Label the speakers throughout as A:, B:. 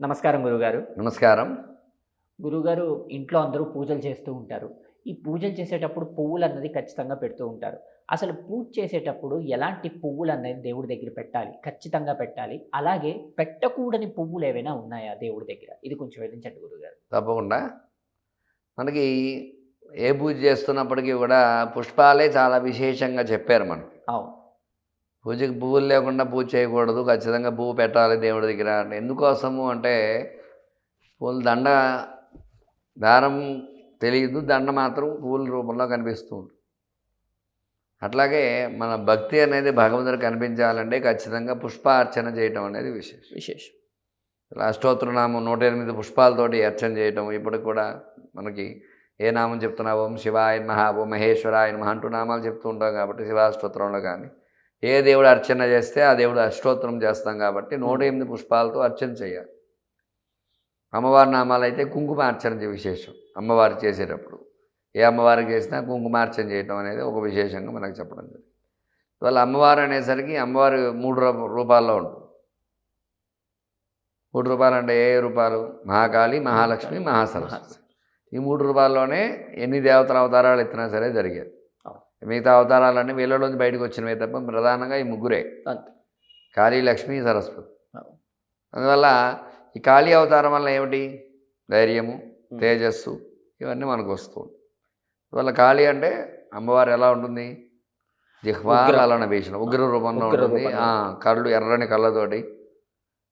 A: నమస్కారం గురుగారు
B: నమస్కారం.
A: గురుగారు ఇంట్లో అందరూ పూజలు చేస్తూ ఉంటారు. ఈ పూజలు చేసేటప్పుడు పువ్వులు అన్నది ఖచ్చితంగా పెడుతూ ఉంటారు. అసలు పూజ చేసేటప్పుడు ఎలాంటి పువ్వులు అనేది దేవుడి దగ్గర పెట్టాలి? ఖచ్చితంగా పెట్టాలి. అలాగే పెట్టకూడని పువ్వులు ఏవైనా ఉన్నాయా దేవుడి దగ్గర? ఇది కొంచెం వివరించండి గురుగారు
B: తప్పకుండా. మనకి ఏ పూజ చేస్తున్నప్పటికీ కూడా పుష్పాలే చాలా విశేషంగా చెప్పారు మనకి.
A: అవును.
B: పూజకి పువ్వులు లేకుండా పూజ చేయకూడదు ఖచ్చితంగా పువ్వు పెట్టాలి దేవుడి దగ్గర. అంటే ఎందుకోసము అంటే పూల దండ దారం తెలియదు దండ మాత్రం పువ్వుల రూపంలో కనిపిస్తూ ఉంటుంది. అట్లాగే మన భక్తి అనేది భగవంతుడు కనిపించాలంటే ఖచ్చితంగా పుష్పార్చన చేయటం అనేది విశేషం.
A: విశేషం.
B: అష్టోత్తరనామం నూట ఎనిమిది పుష్పాలతోటి అర్చన చేయటం ఇప్పటికి కూడా మనకి ఏ నామం చెప్తున్నా ఓం శివాయ మహా ఓం మహేశ్వరాయ మహా అంటూ నామాలు చెప్తూ ఉంటాం కాబట్టి శివాష్టోత్తరంలో కానీ ఏ దేవుడు అర్చన చేస్తే ఆ దేవుడు అష్టోత్తరం చేస్తాం కాబట్టి నూట ఎనిమిది పుష్పాలతో అర్చన చేయాలి. అమ్మవారి నామాలు అయితే కుంకుమ అర్చన విశేషం. అమ్మవారు చేసేటప్పుడు ఏ అమ్మవారికి చేసినా కుంకుమార్చన చేయటం అనేది ఒక విశేషంగా మనకు చెప్పడం జరిగింది. వాళ్ళ అమ్మవారు అనేసరికి అమ్మవారు మూడు రూపాల్లో ఉంటుంది. మూడు రూపాయలు అంటే ఏ రూపాయలు మహాకాళి మహాలక్ష్మి మహాసరస్వతి. ఈ మూడు రూపాయల్లోనే ఎన్ని దేవతల అవతారాలు ఎత్తినా సరే జరిగేది. మిగతా అవతారాలన్నీ వీళ్ళలోంచి బయటకు వచ్చినవే తప్ప ప్రధానంగా ఈ ముగ్గురే. కాళీ లక్ష్మి సరస్వతి. అందువల్ల ఈ కాళీ అవతారం వల్ల ఏమిటి? ధైర్యము. తేజస్సు ఇవన్నీ మనకు వస్తుంది అందువల్ల కాళీ అంటే అమ్మవారు ఎలా ఉంటుంది? జిహ్వా
A: ఉగ్ర.
B: లలన భీషణ ఉగ్ర రూపంలో ఉంటుంది. కళ్ళు ఎర్రని కళ్ళతోటి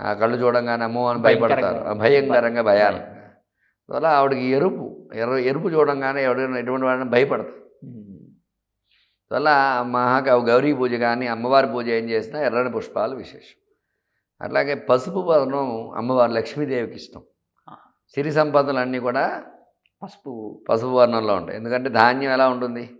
B: ఆ కళ్ళు చూడంగానే అమ్మో అని భయపడతారు. భయంకరంగా భయాలు. అందువల్ల ఆవిడకి ఎరుపు ఎర్ర ఎరుపు చూడంగానే ఎవడైనా ఎటువంటి వాడిని భయపడతారు. అందువల్ల మహా గౌరీ పూజ కానీ అమ్మవారి పూజ ఏం చేసినా ఎర్రని పుష్పాలు విశేషం. అట్లాగే పసుపు వర్ణం అమ్మవారి లక్ష్మీదేవికి ఇష్టం. సిరి సంపదలు అన్నీ కూడా
A: పసుపు
B: పసుపు వర్ణంలో ఉంటాయి. ఎందుకంటే ధాన్యం ఎలా ఉంటుంది.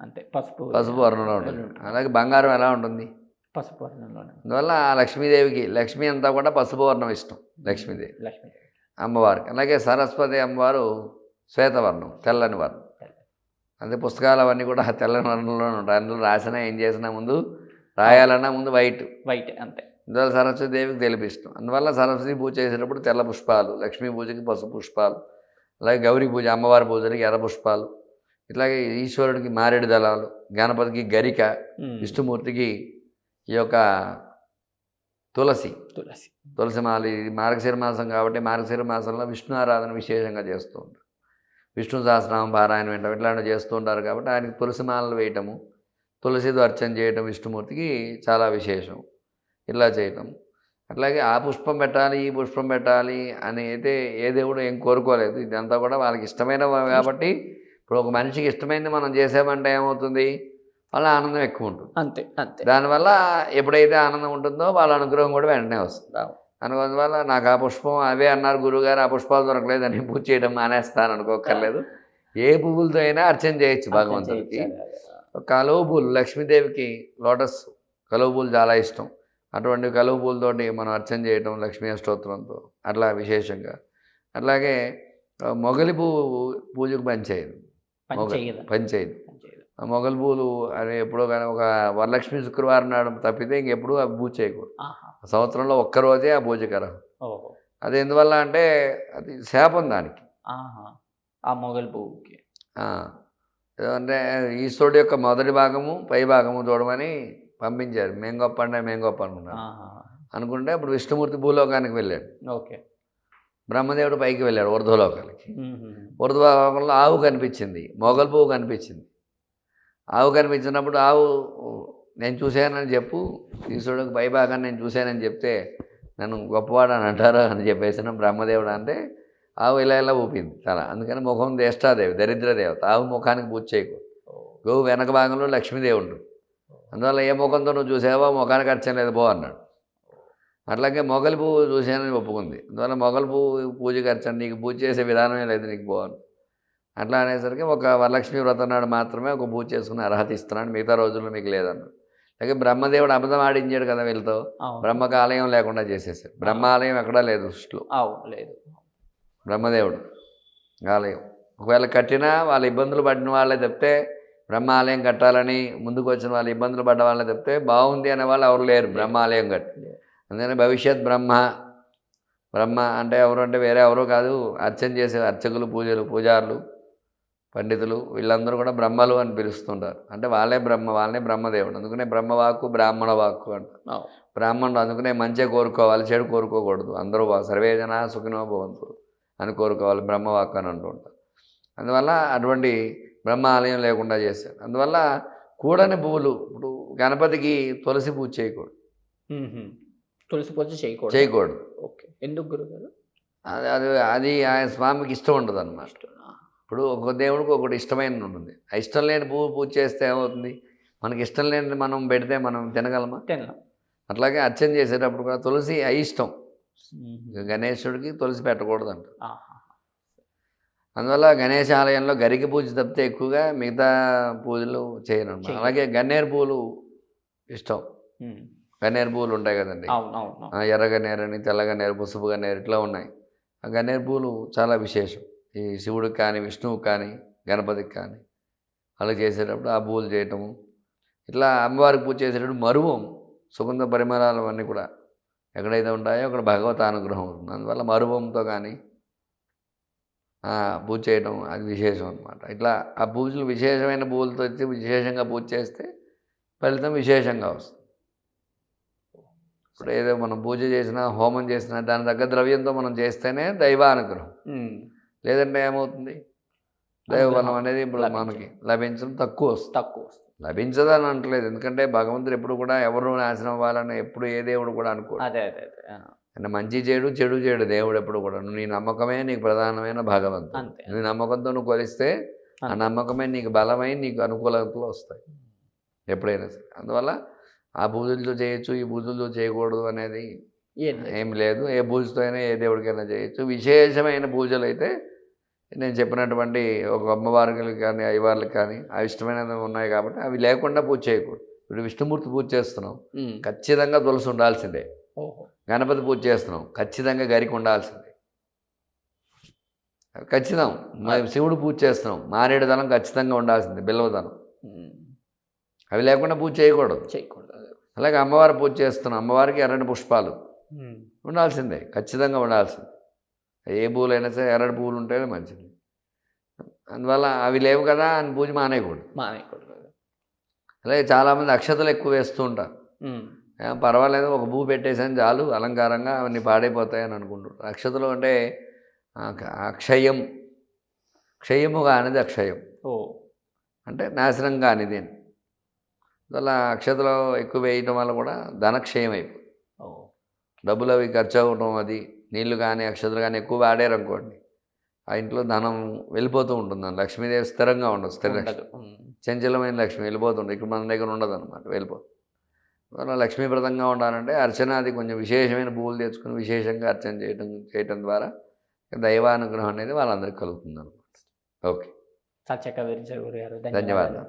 A: అంతే పసుపు.
B: పసుపు వర్ణంలో ఉంటుంది. అలాగే బంగారం ఎలా ఉంటుంది?
A: పసుపు వర్ణంలోనే
B: అందువల్ల లక్ష్మీదేవికి లక్ష్మీ అంతా కూడా పసుపు వర్ణం ఇష్టం లక్ష్మీదేవి.
A: లక్ష్మీదేవి.
B: అమ్మవారికి. అలాగే సరస్వతి అమ్మవారు శ్వేతవర్ణం తెల్లని వర్ణం. అదే పుస్తకాలు అవన్నీ కూడా తెల్లని వర్ణంలో ఉంటాయి. అందులో రాసినా ఏం చేసినా ముందు రాయాలన్నా ముందు వైట్.
A: వైట్ అంతే.
B: అందువల్ల సరస్వతి దేవికి తెలిపిస్తాం అందువల్ల సరస్వతి పూజ చేసేటప్పుడు తెల్ల పుష్పాలు లక్ష్మీ పూజకి పసుపు పుష్పాలు అలాగే గౌరీ పూజ అమ్మవారి పూజలకి ఎర్ర పుష్పాలు ఇట్లాగే ఈశ్వరుడికి మారేడు దళాలు గణపతికి గరిక. విష్ణుమూర్తికి ఈ యొక్క తులసి.
A: తులసి.
B: తులసి మాల ఇది మార్గశిర మాసం కాబట్టి మార్గశిర మాసంలో విష్ణు ఆరాధన విశేషంగా చేస్తూ ఉంటారు. విష్ణు సహస్రనామం పారాయణ వింటాం ఇట్లాంటివి చేస్తూ ఉంటారు కాబట్టి ఆయనకి తులసి మాలలు వేయటము తులసితో అర్చన చేయటం విష్ణుమూర్తికి చాలా విశేషం. ఇలా చేయటం. అట్లాగే ఆ పుష్పం పెట్టాలి ఈ పుష్పం పెట్టాలి అని అయితే ఏ దేవుడు ఏం కోరుకోలేదు. ఇదంతా కూడా వాళ్ళకి ఇష్టమైన కాబట్టి ఇప్పుడు ఒక మనిషికి ఇష్టమైనది మనం చేసామంటే ఏమవుతుంది? వాళ్ళ ఆనందం ఎక్కువ ఉంటుంది.
A: అంతే అంతే.
B: దానివల్ల ఎప్పుడైతే ఆనందం ఉంటుందో వాళ్ళ అనుగ్రహం కూడా వెంటనే వస్తుంది. అందువల్ల నాకు ఆ పుష్పం అవే అన్నారు గురువుగారు ఆ పుష్పాలు దొరకలేదని పూజ చేయడం మానేస్తాను అనుకోకర్లేదు ఏ పువ్వులతో అయినా అర్చన చేయొచ్చు భగవంతుడికి. కలువ పూలు లక్ష్మీదేవికి లోటస్ కలువ పూలు చాలా ఇష్టం. అటువంటి కలువ పూలతోటి మనం అర్చన చేయటం లక్ష్మీ అష్టోత్తరంతో అట్లా విశేషంగా. అట్లాగే మొగలి పువ్వు పూజకు పనిచేయదు.
A: చేయదు
B: పనిచేయదు.
A: పని చేయదు
B: ఆ మొగలి పూలు అని ఎప్పుడో కానీ ఒక వరలక్ష్మి శుక్రవారం నాడు తప్పితే ఇంకెప్పుడు ఆ పూజ చేయకూడదు. సంవత్సరంలో ఒక్కరోజే ఆ పూజకరం
A: ఓహో.
B: అది ఎందువల్ల అంటే అది శాపం దానికి.
A: ఆ మొగల్ పువ్వుకి
B: అంటే ఈశ్వరుడు యొక్క మొదటి భాగము పై భాగము చూడమని పంపించారు. మేం గొప్ప అంటే మేం గొప్ప అనుకున్నాను
A: ఆహా.
B: అనుకుంటే అప్పుడు విష్ణుమూర్తి భూలోకానికి వెళ్ళాడు.
A: ఓకే.
B: బ్రహ్మదేవుడు పైకి వెళ్ళాడు ఊర్ధ్వలోకానికి. ఊర్ధ్వలోకంలో ఆవు కనిపించింది మొగల్ పువ్వు కనిపించింది. ఆవు కనిపించినప్పుడు ఆవు నేను చూశానని చెప్పు ఈశ్వరుడికి పైభాగాన్ని నేను చూశానని చెప్తే నన్ను గొప్పవాడు అని అంటారు అని చెప్పేసిన బ్రహ్మదేవుడు అంటే ఆవు ఇలా ఇలా ఊపింది చాలా అందుకని ముఖం దేష్టాదేవి దరిద్రదేవత. ఆవు ముఖానికి పూజ
A: చేయకు.
B: గోవు వెనక భాగంలో లక్ష్మీదేవి ఉంటుంది అందువల్ల ఏ ముఖంతో నువ్వు చూసావో ముఖానికి అర్చన లేదు పో అన్నాడు. అట్లాగే మొగలి పువ్వు చూశానని ఒప్పుకుంది. అందువల్ల మొగలి పువ్వు పూజకి అర్చన నీకు పూజ చేసే విధానమే లేదు నీకు బాగుంది అట్లా అనేసరికి ఒక వరలక్ష్మి వ్రతం నాడు మాత్రమే ఒక పూజ చేసుకునే అర్హత ఇస్తున్నాడు. మిగతా రోజుల్లో మీకు లేదన్నాడు. అలాగే బ్రహ్మదేవుడు అబద్ధం ఆడించాడు కదా వీళ్ళతో.
A: అవును.
B: బ్రహ్మకు ఆలయం లేకుండా చేసేసాడు. బ్రహ్మ ఆలయం ఎక్కడా లేదు సృష్టిలో.
A: లేదు.
B: బ్రహ్మదేవుడు ఆలయం. ఒకవేళ కట్టినా వాళ్ళ ఇబ్బందులు పడిన వాళ్ళే చెప్తే బ్రహ్మాలయం కట్టాలని ముందుకు వచ్చిన వాళ్ళు ఇబ్బందులు పడ్డ వాళ్ళని చెప్తే బాగుంది అనే వాళ్ళు ఎవరు లేరు. బ్రహ్మాలయం కట్టి. అందుకని భవిష్యత్ బ్రహ్మ బ్రహ్మ అంటే ఎవరు అంటే వేరే ఎవరో కాదు. అర్చన చేసే అర్చకులు పూజలు పూజారులు పండితులు వీళ్ళందరూ కూడా బ్రహ్మలు అని పిలుస్తుంటారు. అంటే వాళ్ళే బ్రహ్మ వాళ్ళే బ్రహ్మదేవుడు. అందుకనే బ్రహ్మవాక్కు బ్రాహ్మణ వాక్కు అంటారు. బ్రాహ్మణుడు అందుకనే మంచిగా కోరుకోవాలి చెడు కోరుకోకూడదు. అందరూ సర్వేజన సుఖినో భవంతు అని కోరుకోవాలి బ్రహ్మవాక్కు అని అంటూ ఉంటారు. అందువల్ల అటువంటి బ్రహ్మ ఆలయం లేకుండా చేశారు. అందువల్ల కూడని పువ్వులు ఇప్పుడు గణపతికి తులసి పూజ చేయకూడదు.
A: తులసి పూజ చేయకూడదు.
B: చేయకూడదు.
A: ఓకే. ఎందుకు గురుగారు?
B: అది అది అది ఆయన స్వామికి ఇష్టం ఉండదు అనమాట ఇప్పుడు ఒక దేవుడికి ఒకటి ఇష్టమైన ఉంటుంది. ఆ ఇష్టం లేని పువ్వు పూజ చేస్తే ఏమవుతుంది? మనకి ఇష్టం లేని మనం పెడితే మనం తినగలమా?
A: తినలేం.
B: అట్లాగే అర్చన చేసేటప్పుడు కూడా తులసి అయిష్టం. గణేశుడికి తులసి పెట్టకూడదు అంట. అందువల్ల గణేశ ఆలయంలో గరికి పూజ తప్పితే ఎక్కువగా మిగతా పూజలు చేయను. అలాగే గన్నేరు పూలు ఇష్టం. గన్నేరు పూలు ఉంటాయి కదండి. ఎర్ర గన్నేరు అని తెల్ల గన్నేరు పసుపు గన్నేరు ఇట్లా ఉన్నాయి. ఆ గన్నేరు పూలు చాలా విశేషం. ఈ శివుడికి కానీ విష్ణువుకి కానీ గణపతికి కానీ అలా చేసేటప్పుడు ఆ పూజలు చేయటము. ఇట్లా అమ్మవారికి పూజ చేసేటప్పుడు మరువం సుగంధ పరిమళాలు అన్నీ కూడా ఎక్కడైతే ఉంటాయో అక్కడ భగవత అనుగ్రహం ఉంటుంది. అందువల్ల మరువంతో కానీ పూజ చేయడం అది విశేషం అనమాట ఇట్లా ఆ పూజలు విశేషమైన పూలతో వచ్చి విశేషంగా పూజ చేస్తే ఫలితం విశేషంగా వస్తుంది. ఇప్పుడు ఏదో మనం పూజ చేసినా హోమం చేసినా దాని తగ్గ ద్రవ్యంతో మనం చేస్తేనే దైవానుగ్రహం. లేదంటే ఏమవుతుంది? దైవబలం అనేది ఇప్పుడు. మనకి లభించడం తక్కువ వస్తుంది.
A: తక్కువ వస్తుంది.
B: లభించదని అంటలేదు. ఎందుకంటే భగవంతుడు ఎప్పుడు కూడా ఎవరు నాశనం అవ్వాలని ఎప్పుడు ఏ దేవుడు కూడా అనుకోడు.
A: అదే అదే.
B: అంటే మంచి చేయడు చెడు చేయడు దేవుడు ఎప్పుడు కూడా. నీ నమ్మకమే నీకు ప్రధానమైన భగవంతుడు. నీ నమ్మకంతో నువ్వు కొలిస్తే ఆ. నమ్మకమే నీకు బలమై నీకు అనుకూలతలు వస్తాయి. ఎప్పుడైనా సరే. అందువల్ల ఆ పూజలతో చేయొచ్చు ఈ పూజలతో చేయకూడదు అనేది
A: ఏం లేదు.
B: ఏం లేదు. ఏ పూజతో అయినా ఏ దేవుడికైనా చేయొచ్చు. విశేషమైన పూజలు అయితే నేను చెప్పినటువంటి ఒక అమ్మవారికి కానీ అయ్యవార్లకు కానీ అవి ఇష్టమైనవి ఉన్నాయి కాబట్టి అవి లేకుండా పూజ చేయకూడదు. ఇప్పుడు విష్ణుమూర్తి పూజ చేస్తున్నాం. ఖచ్చితంగా తులసి ఉండాల్సిందే. గణపతి పూజ చేస్తున్నాం. ఖచ్చితంగా గరికి ఉండాల్సిందే. ఖచ్చితం. శివుడు పూజ చేస్తున్నాం. మారేడు దళం ఖచ్చితంగా ఉండాల్సిందే బిల్వదనం. అవి లేకుండా పూజ చేయకూడదు.
A: చేయకూడదు.
B: అలాగే అమ్మవారి పూజ చేస్తున్నాం. అమ్మవారికి ఎర్రని పుష్పాలు. ఉండాల్సిందే ఖచ్చితంగా ఉండాల్సిందే. ఏ పూలైనా సరే ఎర్రటి పువ్వులు ఉంటేనే మంచిది. అందువల్ల అవి లేవు కదా అని పూజ మానేయకూడదు.
A: మానేయకూడదు.
B: అలాగే చాలామంది అక్షతలు ఎక్కువ వేస్తూ ఉంటారు. పర్వాలేదు ఒక పువ్వు పెట్టేసాను చాలు అలంకారంగా అవన్నీ పాడైపోతాయని అనుకుంటుంటారు అక్షతలు అంటే అక్షయం. క్షయము కానిది అక్షయం.
A: ఓ.
B: అంటే నాశనం కానిది అని. అందువల్ల అక్షతలు ఎక్కువ వేయటం వల్ల కూడా ధనక్షయం అయిపోతుంది.
A: ఓ.
B: డబ్బులు అవి ఖర్చు అవ్వటం అది నీళ్ళు కానీ అక్షతలు కానీ ఎక్కువ వాడారు అనుకోండి ఆ ఇంట్లో ధనం వెళ్ళిపోతూ ఉంటుంది లక్ష్మీదేవి స్థిరంగా ఉండదు స్థిర లక్ష్మి. చంచలమైన లక్ష్మి వెళ్ళిపోతుంది ఇక్కడ మన దగ్గర ఉండదు అనమాట వెళ్ళిపోతుంది అందువల్ల లక్ష్మీప్రదంగా ఉండాలంటే అర్చన అది కొంచెం విశేషమైన పువ్వులు తెచ్చుకొని విశేషంగా అర్చన చేయటం చేయటం ద్వారా దైవానుగ్రహం అనేది వాళ్ళందరికీ కలుగుతుంది అనమాట ఓకే.
A: చాలా చక్కగా వివరించారు గురుగారు.
B: ధన్యవాదాలు.